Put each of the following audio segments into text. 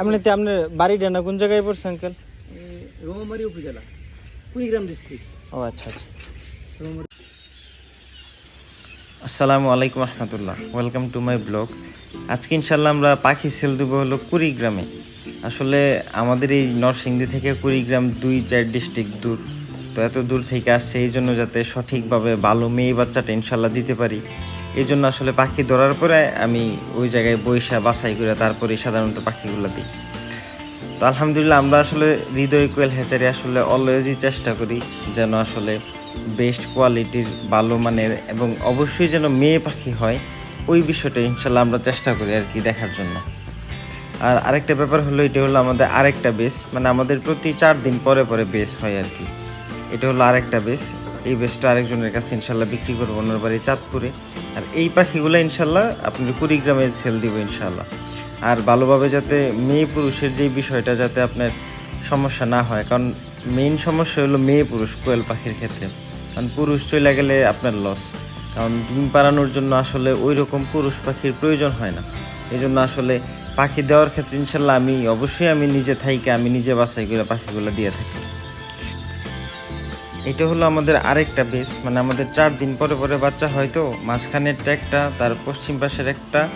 এমনিতে আপনার বাড়িটা না কোন জায়গায় পড়ছে আঙ্কেল রোমারি উপজেলা কুড়িগ্রাম ডিস্ট্রিক্ট ও আচ্ছা আচ্ছা। আসসালামু আলাইকুম রহমতুল্লাহ। ওয়েলকাম টু মাই ব্লগ আজকে ইনশাল্লাহ আমরা পাখি সেল দেবো হলো কুড়িগ্রামে। আসলে আমাদের এই নরসিংদী থেকে কুড়িগ্রাম দুই চার ডিস্ট্রিক্ট দূর। তো এত দূর থেকে আসছে এই জন্য যাতে সঠিকভাবে ভালো মেয়ে বাচ্চাটা ইনশাল্লাহ দিতে পারি। এই জন্য আসলে পাখি ধরার পরে আমি ওই জায়গায় বৈশা বাছাই করে তারপরে সাধারণত পাখিগুলো দিই। তো আলহামদুলিল্লাহ আমরা আসলে হৃদয় কোয়েল হ্যাচারি আসলে অলওয়েজই চেষ্টা করি যেন আসলে বেস্ট কোয়ালিটির ভালো মানের এবং অবশ্যই যেন মেয়ে পাখি হয়, ওই বিষয়টা ইনশাল্লাহ আমরা চেষ্টা করি আর কি দেখার জন্য। আর আরেকটা ব্যাপার হলো, এটা হলো আমাদের আরেকটা বেস মানে আমাদের প্রতি চার দিন পরে পরে বেস হয় আর কি। এটা হলো আরেকটা বেস এই বেসটা আরেকজনের কাছে ইনশাল্লাহ বিক্রি করব ওনার বাড়ি চাঁদপুরে। আর এই পাখিগুলো ইনশাল্লাহ আপনার কুড়িগ্রামে সেল দিব ইনশাল্লাহ। আর ভালোভাবে যাতে মেয়ে পুরুষের যে বিষয়টা যাতে আপনার সমস্যা না হয়, কারণ মেইন সমস্যা হলো মেয়ে পুরুষ কোয়েল পাখির ক্ষেত্রে। কারণ পুরুষ চলে গেলে আপনার লস কারণ ডিম পাড়ানোর জন্য আসলে ওই রকম পুরুষ পাখির প্রয়োজন হয় না। এই জন্য আসলে পাখি দেওয়ার ক্ষেত্রে ইনশাল্লাহ আমি, অবশ্যই আমি নিজে থাইকে, আমি নিজে বাছাই করে পাখিগুলো দিয়ে থাকি। এটা হলো আমাদের আরেকটা বেস মানে আমাদের চার দিন পরে পরে বাচ্চা হয় তো, মাঝখানেরটা একটা, তার পশ্চিম পাশের একটা,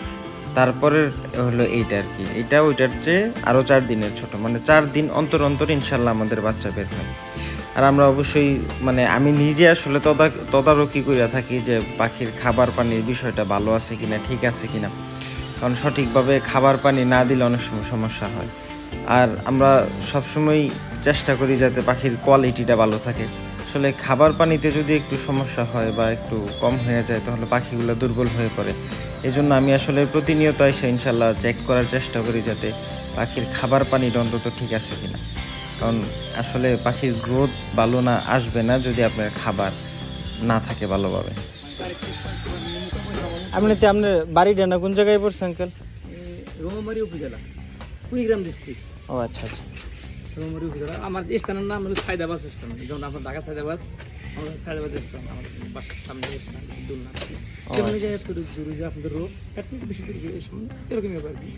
তারপরের হলো এইটা আর কি। এটা ওইটার চেয়ে আরও চার দিনের ছোট মানে চার দিন অন্তর অন্তর ইনশাল্লাহ আমাদের বাচ্চা বের হয়। আর আমরা অবশ্যই মানে আমি নিজে আসলে তদা, তদারকি করিয়া থাকি যে পাখির খাবার পানির বিষয়টা ভালো আছে কিনা, ঠিক আছে কিনা। কারণ সঠিকভাবে খাবার পানি না দিলে অনেক সময় সমস্যা হয়। আর আমরা সবসময় চেষ্টা করি যাতে পাখির কোয়ালিটিটা ভালো থাকে। আসলে খাবার পানিতে যদি একটু সমস্যা হয় বা একটু কম হয়ে যায় তাহলে পাখিগুলো দুর্বল হয়ে পড়ে। এই জন্য আমি আসলে প্রতিনিয়ত এসে ইনশাল্লাহ চেক করার চেষ্টা করি যাতে পাখির খাবার পানিটা অন্তত ঠিক আছে কিনা। কারণ আসলে পাখির গ্রোথ ভালো না আসবে না যদি আপনার খাবার না থাকে ভালোভাবে। এমনিতে আপনার বাড়িটা না কোন জায়গায় পড়ছে আঙ্কেল? রোমারি উপজেলা কুড়িগ্রাম ডিস্ট্রিক্ট ও আচ্ছা আচ্ছা। রোমারি উপজেলা আমার স্থানের নাম হলো সাইদাবাস স্থান। যেমন আপনার ঢাকা সাইদাবাস আমাদের সাইদাবাস স্থান আমাদের বাসার সামনে স্থান দুলনা। যেমন আচ্ছা। যে একটু দূরে যে আপনাদের রোড একটু বেশি দূরে এরকমই কি